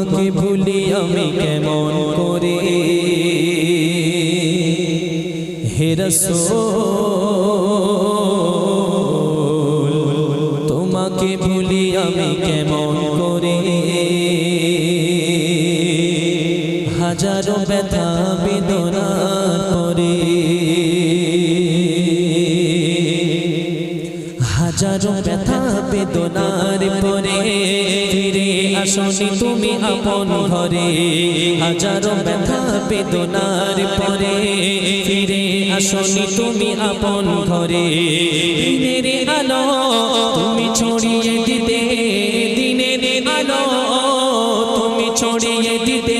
তোমাকে ভুলি আমি কেমন করে? হেরস তোমাকে ভুলি আমি কেমন করে? হাজারো ব্যথা বেদনার বেদনার পরে ফিরে আসনি তুমি আপন ঘরে। হাজারো ব্যথা, বেদনার পরে ফিরে আসনি তুমি আপন ঘরে। দিনের আলো তুমি ছড়িয়ে দিতে, দিনের আলো তুমি ছড়িয়ে দিতে।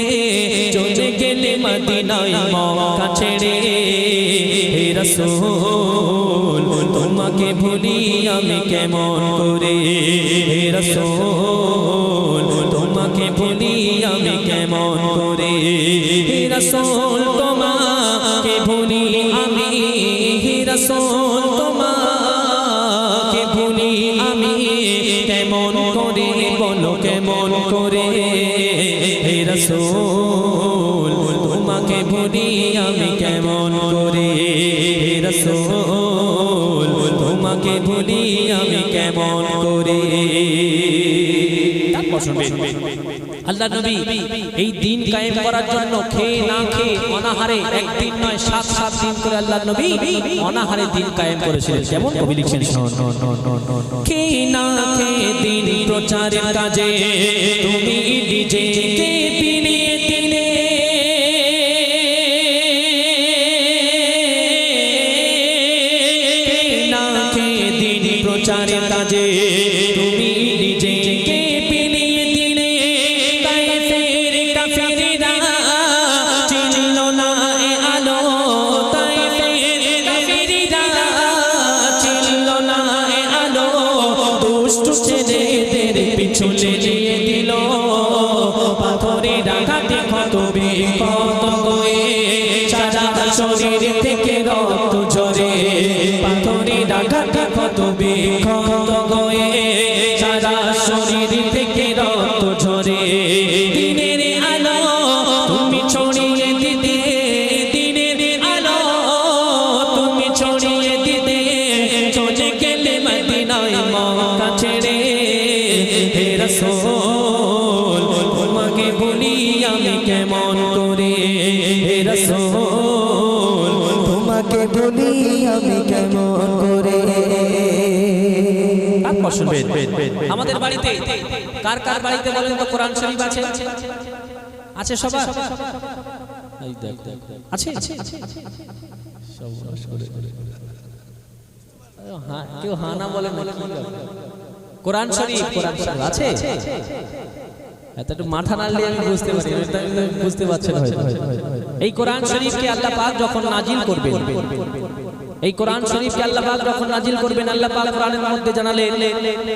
চলে গেলে মদিনায় মক্কা ছেড়ে হে রাসূল কেমন করে রাসূল, তোমাকে ভুলি আমি কেমন করে? রাসূল, তোমাকে ভুলি আমি রাসূল, তোমাকে ভুলি আমি কেমন করে? বলো কেমন করে? রাসূল, তোমাকে ভুলি আমি কেমন করে? রাসূল তোমাকে ভুলি আমি কেমন করে? আল্লাহ নবী এই দিন কায়েম করার জন্য খেয়ে না খেয়ে অনাহারে একদিন নয় সাত সাত দিন করে আল্লাহ নবী অনাহারে দিন কায়েম করেছিলেন। কেমন কবি লিখছেন? খেয়ে না খেয়ে দিন প্রচারের কাজে তুমি নিজেকে দিন প্রচারের কাজে তুমি নিজেকে পিনিয়ে দিলে তাইফের কাফিররা চিনল না এ আলো। তাইফের কাফিররা চিনল না এ আলো। দুষ্টু ছেলেদের ডাকাতে কত গয়ে সারা শরীর শুনবেন আমাদের বাড়িতে কার কার বাড়িতে বলেন তো কোরআন শরীফ আছে? আছে সবার। আছে? হ্যাঁ, কেউ হা বলে না, কি ব্যাপার? কোরআন শরীফ কোরআন শরীফ আছে? মাথা নাড়লে আমি বুঝতে পারি বুঝতে পারছেন এই কোরআন শরীফকে আল্লাহ পাক যখন নাজিল করবেন এই কোরআন শরীফকে আল্লাহ পাক যখন নাজিল করবেন আল্লাহ পাক কোরআনের মধ্যে জানালেন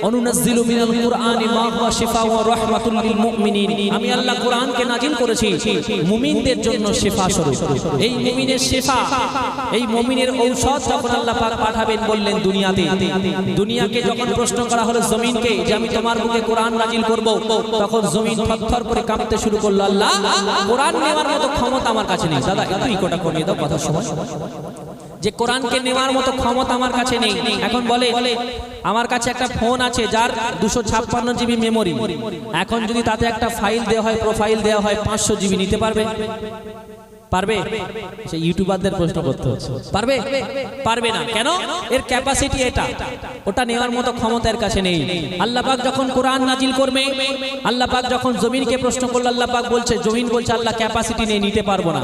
অনুনাজ্জিলু মিনাল কুরআনি মা হুয়া শিফা ওয়া রাহমাতুল লিল মুমিনিন। আমি আল্লাহ কোরআনকে নাজিল করেছি মুমিনদের জন্য শিফা স্বরূপ। এই মুমিনের শিফা এই মুমিনের ঔষধ যখন আল্লাহ পাক পাঠাবেন বললেন দুনিয়াতে দুনিয়াকে যখন প্রশ্ন করা হলো জমিনকে যে আমি তোমার মুখে কোরআন নাজিল করব তখন জমিন থরথর করে কাঁপতে শুরু করল আল্লাহ কোরআন নেওয়ার মতো ক্ষমতা আমার কাছে নেই। দাদা একটু ইকোটা কমিয়ে দাও কথা সময় যে কোরআনকে নেওয়ার মতো ক্ষমতা আমার কাছে নেই। এখন বলে, আমার কাছে একটা ফোন আছে যার দুশো ছাপ্পান্ন জিবি মেমোরি। এখন যদি তাতে একটা ফাইল দেওয়া হয়, প্রোফাইল দেওয়া হয়, পাঁচশো জিবি নিতে পারবে? পারবে? সে ইউটিউবারদের প্রশ্ন করতে হচ্ছে। পারবে? পারবে না। কেন? এর ক্যাপাসিটি এটা। ওটা নেওয়ার মতো ক্ষমতা এর কাছে নেই। আল্লাহ পাক যখন কোরআন নাজিল করবে, আল্লাহ পাক যখন জমিনকে প্রশ্ন করল, আল্লাহ পাক বলছে, জমিন বলছে, আল্লাহ ক্যাপাসিটি নেই, নিতে পারব না।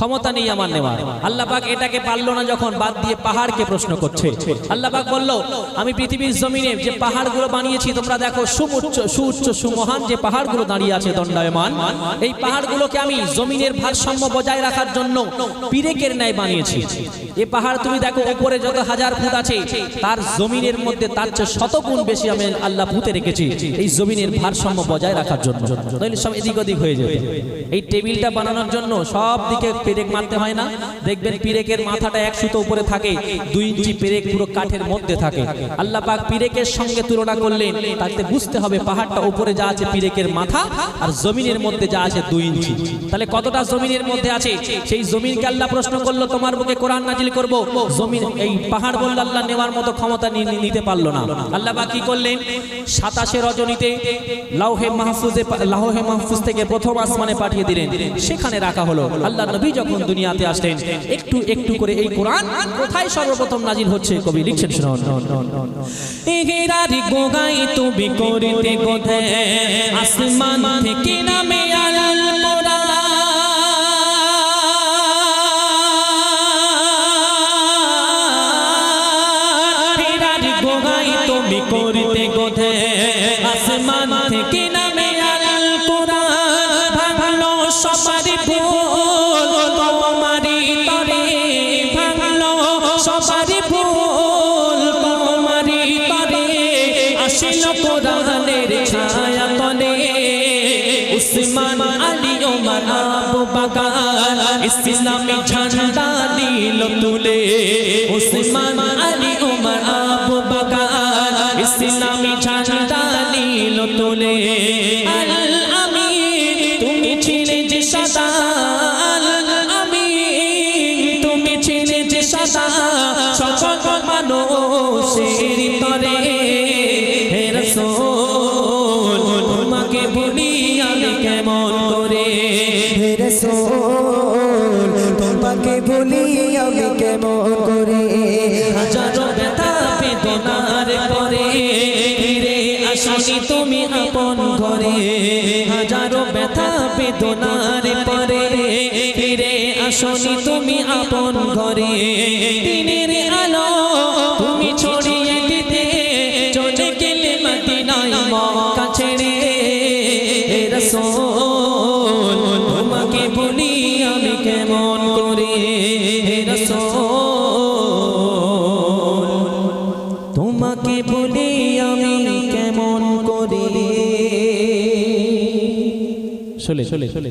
ক্ষমতা নেই আমার নেওয়ার। আল্লাহ পাক এটাকে পারল না যখন বাদ দিয়ে পাহাড়কে প্রশ্ন করছে। আল্লাহ পাক বলল, আমি পৃথিবীর জমিনে যে পাহাড়গুলো বানিয়েছি, তোমরা দেখো সুউচ্চ সুউচ্চ, সুমহান যে পাহাড়গুলো দাঁড়িয়ে আছে দণ্ডায়মান। এই পাহাড়গুলোকে আমি জমিনের ভারসাম্য বজায় রাখার জন্য পিরেকের ন্যায় বানিয়েছি। এ পাহাড় তুমি দেখো উপরে যত হাজার ফুট আছে, তার জমিনের মধ্যে তার চেয়ে শত গুণ বেশি আমি আল্লাহ পুঁতে রেখেছি এই জমিনের ভারসাম্য বজায় রাখার জন্য। এদিক ওদিক হয়ে যাবে। এই টেবিলটা বানানোর জন্য সব দিকে পেরেক মারতে হয় না। দেখবেন পিরেকের মাথাটা এক সুতো উপরে থাকে, দুই ইঞ্চি পেরেক পুরো কাঠের মধ্যে থাকে। আল্লাহ পাক পিরেকের সঙ্গে তুলনা করলেন, তাতে বুঝতে হবে পাহাড়টা উপরে যা আছে পিরেকের মাথা আর জমিনের মধ্যে যা আছে দুই ইঞ্চি। তাহলে কতটা জমিনের মধ্যে আছে? সেই জমিনকে আল্লাহ প্রশ্ন করল, তোমার বুকে কোরআন নাজিল করব? জমিন, এই পাহাড় বলল, আল্লাহ নেওয়ার মতো ক্ষমতা নিতে পারল না। আল্লাহ পাক কি করলেন? সাতাশে রজনীতে লাউহে মাহফুজে লাউহে মাহফুজ থেকে প্রথম আসমানে পাঠিয়ে দিলেন। সেখানে রাখা হলো। আল্লাহ নবী যখন দুনিয়াতে আসলেন একটু একটু করে এই কোরআন কোথায় সর্বপ্রথম নাজিল হচ্ছে? কবি লিখছেন, শুনুন। আসমান থেকে নামে সবারই ভুল তোমারই তরে আসিল কোরআনের ছায়া তলে উসমান আলী ওমর আবু বকর ইসলামী ঝান্ডা দিল তুলে উসমান আলী ওমর আবু বকর ইসলামী ঝান্ডা দিল তুলে তোমাকে বলি আমি কেমন করে? হাজারো ব্যথা বেদনার পরে। ফিরে আসনি তুমি আপন ঘরে। হাজারো ব্যথা বেদনার পরে। ফিরে আসনি তুমি আপন ঘরে। দিনের কেমন করে চলে চলে চলে